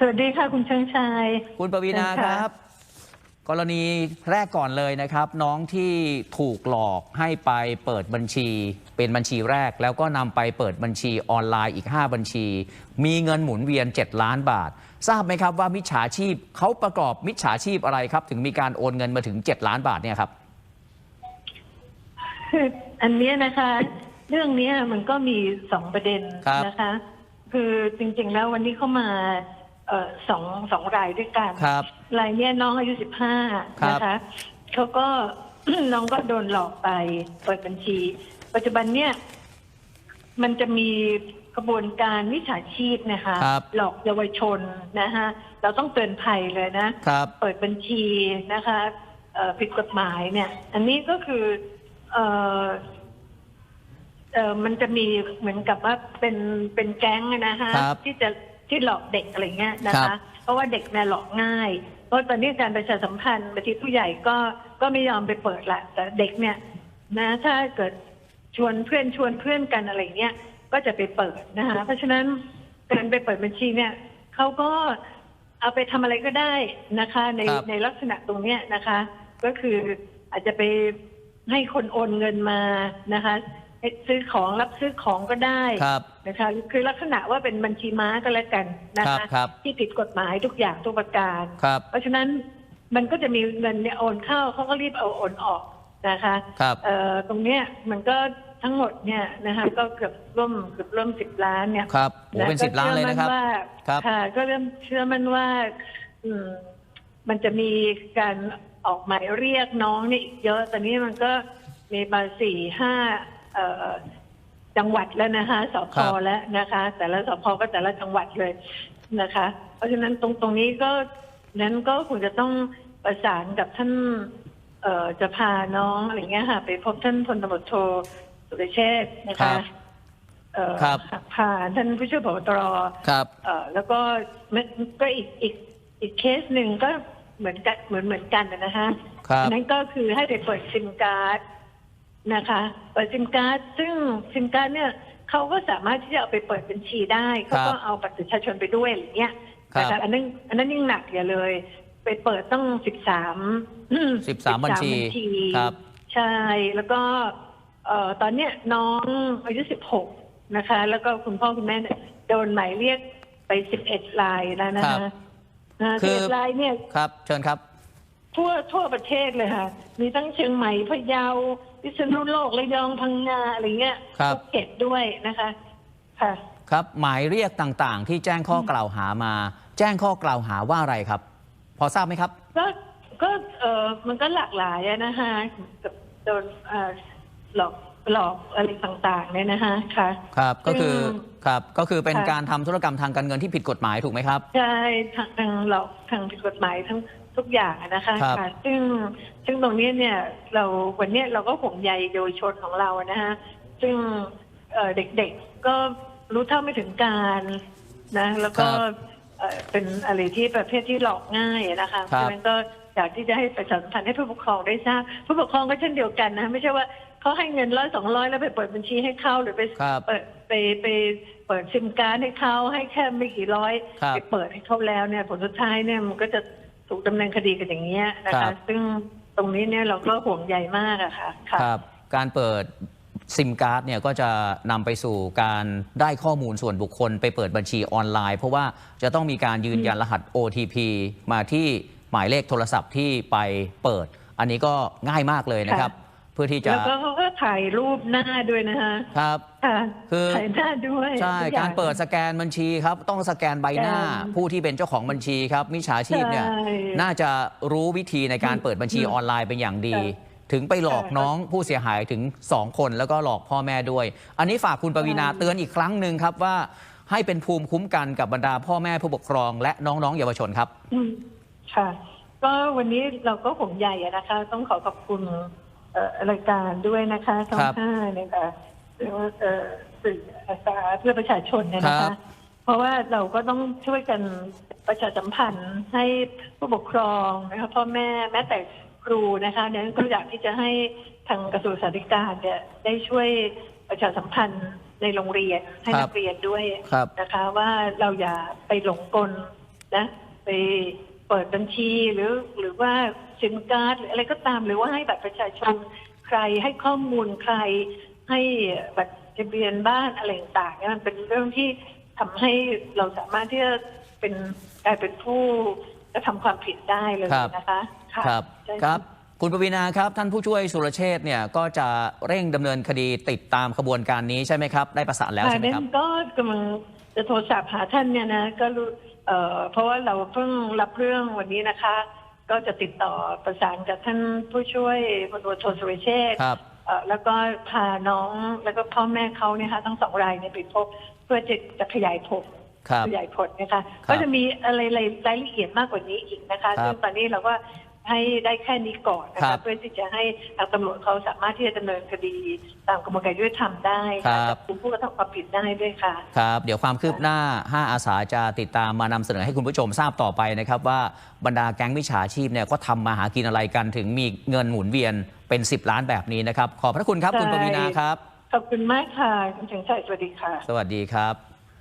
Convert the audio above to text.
สวัสดีค่ะคุณเชิงชาย คุณปวีนาเชิญคค่ะรับกรณีแรกก่อนเลยนะครับ น้องที่ถูกหลอกให้ไปเปิดบัญชี เป็นบัญชีแรก แล้วก็นำไปเปิดบัญชีออนไลน์อีก 5 บัญชี มีเงินหมุนเวียน 7 ล้านบาท ทราบไหมครับว่ามิจฉาชีพเขาประกอบมิจฉาชีพอะไรครับ ถึงมีการโอนเงินมาถึง 7 ล้านบาทเนี่ยครับ คืออันเนี้ยนะคะ เรื่องเนี้ยมันก็มีสองประเด็นครับนะคะ คือจริงๆแล้ววันนี้เข้ามา เอ่อสองสองรายด้วยกันครับ รายเนี้ยน้องอายุสิบห้าครับ นะคะเขาก็ น้องก็โดนหลอกไปเปิดบัญชี ปัจจุบันเนี่ย มันจะมีกระบวนการวิชาชีพนะคะ ครับ หลอกเยาวชนนะคะเราต้องเตือนภัยเลยนะ ครับ เปิดบัญชีนะคะเอ่อผิดกฎหมายเนี่ย อันนี้ก็คือเอ่อเอ่อมันจะมีเหมือนกับว่าเป็นเป็นแก๊งอะนะคะครับที่จะ ที่หลอกเด็กอะไรเงี้ยนะครัคะ บ เพราะว่าเด็กเนี่ยหลอกง่ายเพราะตอนนี้การประชาสัมพันธ์บางทีผู้ใหญ่ก็ก็ไม่ยอมไปเปิดละแต่เด็กเนี่ยนะถ้าเกิดชวนเพื่อนชวนเพื่อนกันอะไรเงี้ยก็จะไปเปิดนะคะเพราะฉะนั้นการไปเปิดบัญชีเนี่ยเขาก็เอาไปทำอะไรก็ได้นะคะ ในครับ ในลักษณะตรงเนี้ยนะคะ ก็คืออาจจะไปให้คนโอนเงินมานะคะให้ซื้อของรับซื้อของก็ได้ ครับ นะคะ คือลักษณะว่าเป็นบัญชีม้าก็แล้วกันนะครัคะ บครับที่ผิดกฎหมายทุกอย่างทุกประการ ครับเพราะฉะนั้นมันก็จะมีเงินเนี่ยโอนเข้าเขาก็รีบเอาโอนออกนะคะครับ เอ่อตรงเนี้ยมันก็ทั้งหมดเนี่ยนะคะก็เกือบร่วมเกือบร่วมสิบล้านเนี่ย ครับโอ้เป็นก็สิบล้านเลยนะครับชื่อมั่ว่าครับ ค่ะก็เริ่มเชื่อมันว่าอืมมันจะมีการออกหมายเรียกน้องเนี่ยอีกเยอะ ตอนนี้มันก็มีมาสี่ห้าเอ่อ จังหวัดแล้วนะคะสพครับ แล้วนะคะ แต่ละสพก็แต่ละจังหวัดเลยนะคะ เพราะฉะนั้นตรงตรงนี้ก็นั้นก็คงจะต้องประสานกับท่าน เอ่อจะพาน้องอะไรเงี้ยค่ะ ไปพบท่านพลตำรวจโทสุรเชษฐ์นะครัคะบเอ่อครับพาท่านผู้ช่วยผบตร ครับ เอ่อแล้วก็มันก็อีกอีกอีกเคสหนึ่งก็เหมือนกันเหมือนเหมือนกันนะนะคะครับ อันั้นก็คือให้ไปเปิดซิมการ์ด นะคะเปิดซิมการ์ดซึ่งซิมการ์ดเนี่ยเขาก็สามารถที่จะเอาไปเปิดบัญชีได้เขาก็เอาบัตรประชาชนไปด้วยอะไรเงี้ยครับนะคะอันนั้นอันนั้นยิ่งหนักอย่าเลย ไปเปิดต้องสิบสาม13บัญชีครับ ใช่แล้วก็เอ่อตอนเนี้ยน้องอายุสิบหกนะคะ แล้วก็คุณพ่อคุณแม่เนี่ยโดนหมายเรียกไปสิบเอ็ดลายแล้วนะครัคะบนะคืสิบอเอ็ดลายเนี่ยครับ เชิญครับ ทั่วทั่วประเทศเลยค่ะ มีทั้งเชียงใหม่พะเยา พิษณุโลกระยองพังงาอะไรเงี้ยครับ ภูเก็ตด้วยนะคะ ค่ะ ครับ หมายเรียกต่างๆ ที่แจ้งข้อกล่าวหามา แจ้งข้อกล่าวหาว่าอะไรครับ พอทราบไหมครับ ก็ก็เออมันก็หลากหลายอะนะคะกับโดนเอ่อหลอกหลอกอะไรต่างๆเนี่ยนะคะค่ะ ครับ ก็คือซึ่งครับก็คือเป็นค่ะ การทำธุรกรรมทางการเงินที่ผิดกฎหมายถูกไหมครับ ใช่ทางทางหลอกทางผิดกฎหมายทั้ง ทุกอย่างอะนะคะครับ ค่ะซึ่งซึ่งตรงนี้เนี่ยเราวันเนี้ยเราก็ห่วงใยเยาวชนของเราอะนะคะซึ่งเอ่อเด็กๆก็รู้เท่าไม่ถึงการนะแล้วก็ครับเอ่อเป็นอะไรที่ประเภทที่หลอกง่ายอะนะคะเพครับ ราะฉะนั้นก็อยากที่จะให้ประชาสัมพันธ์ให้ผู้ปกครองได้ทราบผู้ปกครองก็เช่นเดียวกันนะไม่ใช่ว่าเขาให้เงินร้อยสองร้อยแล้วไปเปิดบัญชีให้เขาหรือไป ครับ เปิดไปไปเปิดซิมการ์ดให้เขาให้แค่ไม่กี่ร้อยครับ ไปเปิดให้เขาแล้วเนี่ยผลสุดท้ายเนี่ยมันก็จะ ถูกดำเนินคดีกันอย่างเงี้ยนะครัคะ บ ซึ่งตรงนี้เนี่ยเราก็ห่วงใยมากอะค่ะค่ะ ครับ การเปิดซิมการ์ดเนี่ยก็จะนำไปสู่การได้ข้อมูลส่วนบุคคล ไปเปิดบัญชีออนไลน์ เพราะว่าจะต้องมีการยืนยันรหัส OTP มาที่หมายเลขโทรศัพท์ที่ไปเปิด อันนี้ก็ง่ายมากเลยนะครับ เพื่อที่จะ แล้วก็เขา ก็ถ่ายรูปหน้าด้วยนะคะครับ ค่ะคือ ถ่ายหน้าด้วยใช่ทุอย่การงเปิดสแกนบัญชีครับ ต้องสแกนใบหน้าสแกนผู้ที่เป็นเจ้าของบัญชีครับมิจฉาชีพเนี่ยใช่น่าจะรู้วิธีในการอืมเปิดบัญชีอืมออนไลน์เป็นอย่างดี ใช่ถึงไปหลอกใช่น้องผู้เสียหายถึง 2 คนแล้วก็หลอกพ่อแม่ด้วย อันนี้ฝากคุณปวีนาใช่ เตือนอีกครั้งหนึ่งครับว่า ให้เป็นภูมิคุ้มกันกับบรรดาพ่อแม่ผู้ปกครอง และน้องๆเยาวชนครับ อืมค่ะ ก็วันนี้เราก็ห่วงใยอะนะคะ ต้องขอขอบคุณเอ่อ รายการด้วยนะคะช่องครับห้าเนี่ยค่ะหรือว่าเอ่อสื่ออาสาเพื่อประชาชนเนี่ยนะครัคะ บ เพราะว่าเราก็ต้องช่วยกันประชาสัมพันธ์ให้ผู้ปกครองนะคะพ่อแม่แม้แต่ครูนะคะเนี่ยก็อยากที่จะให้ทางกระทรวงสาธารณสุขเนี่ยได้ช่วยประชาสัมพันธ์ในโรงเรียนให้ครับนักเรียนด้วย ครับ นะคะว่าเราอย่าไปหลงกลนะไป เปิดบัญชีหรือหรือว่าซิมการ์ดหรืออะไรก็ตามหรือว่าให้บัตรประชาชนใครให้ข้อมูลใคร ให้บัตรทะเบียนบ้านอะไรต่างๆเนี่ยมันเป็นเรื่องที่ทำให้เราสามารถที่จะเป็นกลายเป็นผู้กระทำความผิดได้เลยครับนะคะะครับใช่ะครับคุณปวีนาครับ ท่านผู้ช่วยสุรเชษฐ์เนี่ยก็จะเร่งดำเนินคดีติดตามขบวนการนี้ใช่ไหมครับ ได้ประสานแล้วค่ะใช่ไหมครับเนก็กำลังจะโทรศัพท์หาท่านเนี่ยนะก็รู้ เอ่อเพราะว่าเราเพิ่งรับเรื่องวันนี้นะคะ ก็จะติดต่อประสานกับท่านผู้ช่วยพลตำรวจโทสุรเชษฐ์ครับ เอ่อแล้วก็พาน้องแล้วก็พ่อแม่เขาเนี่ยค่ะทั้งสองรายเนี่ยไปพบเพื่อจะจะขยายผล ครับ ขยายผลนะคะ ครับก็จะมีอะไรรายละเอียดมากกว่านี้อีกนะคะครับ ซึ่งตอนนี้เราก็ ให้ได้แค่นี้ก่อนนะครัคะบ เพื่อที่จะให้ทางตำรวจเขาสามารถที่จะดำเนินคดีตามกระบวนการยุติธรรมได้ครัค่ะบจับกลุ่มผู้กระทำความผิดได้ด้วยค่ะ ครับ เดี๋ยวความคืบหน้า 5 อาสาจะติดตามมานำเสนอให้คุณผู้ชมทราบต่อไปนะครับว่าบรรดาแก๊งมิจฉาชีพเนี่ยก็ทำมาหากินอะไรกันถึงมีเงินหมุนเวียนเป็น 10 ล้านแบบนี้นะครับ ขอบพระคุณครับคุณปวีนาครับ ขอบคุณมากค่ะ คุณเฉงชัยสวัสดีค่ะ สวัสดีครับ